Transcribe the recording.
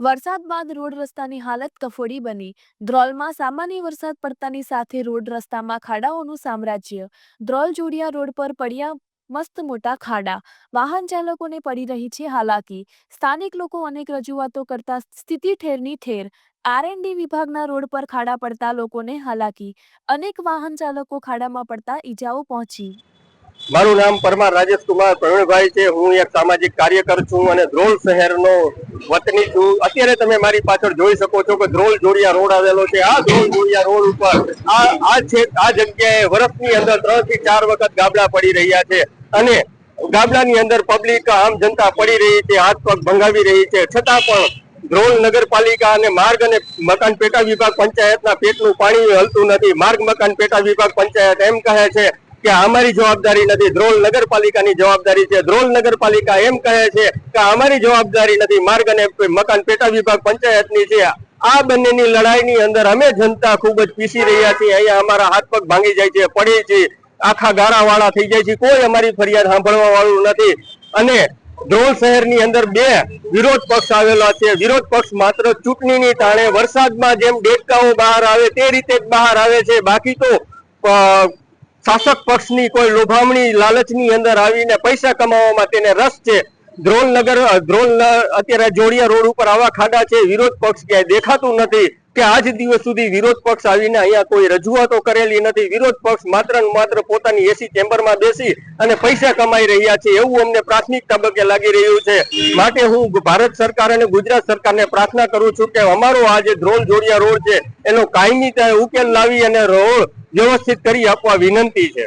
વરસાદ બાદ રોડ રસ્તાની હાલત કફોડી બની. ધ્રોલમાં સામાન્ય વરસાદ પડતાની સાથે રોડ રસ્તામાં ખાડાઓનું સામ્રાજ્ય. ધ્રોલ જોડિયા રોડ પર પડ્યા મસ્ત મોટા ખાડા. વાહન ચાલકોને પડી રહી છે હાલાકી. સ્થાનિક લોકો અનેક રજૂઆતો કરતા સ્થિતિ ઠેરની ઠેર. આરએનડી વિભાગના રોડ પર ખાડા પડતા લોકોને હાલાકી. અનેક વાહન ચાલકો ખાડામાં પડતા ઈજાઓ પહોંચી. મારું નામ પરમાર રાજેશ પ્રવીણભાઈ છે. હું એક સામાજિક કાર્યકર છું અને ધ્રોલ શહેરનો વતની છું. અત્યારે તમે મારી પાછળ જોઈ શકો છો કે ધ્રોલ જોડિયા રોડ આવેલો છે. આ ધ્રોલ જોડિયા રોડ ઉપર આ આ છે, આ જગ્યાએ વર્ષની અંદર ત્રણથી ચાર વખત ગાબડા પડી રહ્યા છે. અને ગામડાની અંદર પબ્લિક આમ જનતા પડી રહી છે, હાથ પગ ભંગાવી રહી છે. છતાં પણ ધ્રોલ નગરપાલિકા અને માર્ગ અને મકાન પેટા વિભાગ પંચાયતના પેટનું પાણી હલતું નથી. માર્ગ, મકાન પેટા વિભાગ પંચાયત એમ કહે છે કે અમારી જવાબદારી નથી. ધ્રોલ નગરપાલિકાની જવાબદારી છે. ધ્રોલ નગરપાલિકા એમ કહે છે કે અમારી જવાબદારી નથી. માર્ગ અને મકાન પેટા વિભાગ પંચાયતની છે. આ બંનેની લડાઈની અંદર અમે જનતા ખૂબ જ પીસી રહ્યા છીએ. અહીંયા અમારા હાથ પગ ભાંગી જાય છે, પડી છે. આખા ગારા વાળા થઈ જાય છે. કોઈ અમારી ફરિયાદ સાંભળવા વાળું નથી. અને ધ્રોલ શહેરની અંદર બે વિરોધ પક્ષ આવેલા છે. વિરોધ પક્ષ માત્ર ચૂંટણીની ટાણે વરસાદમાં જેમ ડેટકાઓ બહાર આવે તે રીતે જ બહાર આવે છે. બાકી તો શાસક પક્ષની કોઈ લોભામણી, લાલચની અંદર આવીને પૈસા કમાવામાં તેને રસ છે. ધ્રોલનગર ધ્રોલ અત્યારે જોડિયા રોડ ઉપર આવા ખાડા છે. વિરોધ પક્ષ ક્યાંય દેખાતું નથી. કે આજ દિવસ સુધી વિરોધ પક્ષ આવીને અહીંયા કોઈ રજૂઆતો કરેલી નથી. વિરોધ પક્ષ માત્ર માત્ર પોતાની એસી ચેમ્બરમાં બેસી અને પૈસા કમાઈ રહ્યા છે એવું અમને પ્રાથમિક તબક્કે લાગી રહ્યું છે. માટે હું ભારત સરકાર અને ગુજરાત સરકારને પ્રાર્થના કરું છું કે અમારો આ જે ધ્રોલ જોડિયા રોડ છે, એનો કાયમી ઉકેલ લાવી અને રોડ વ્યવસ્થિત કરી આપવા વિનંતી છે.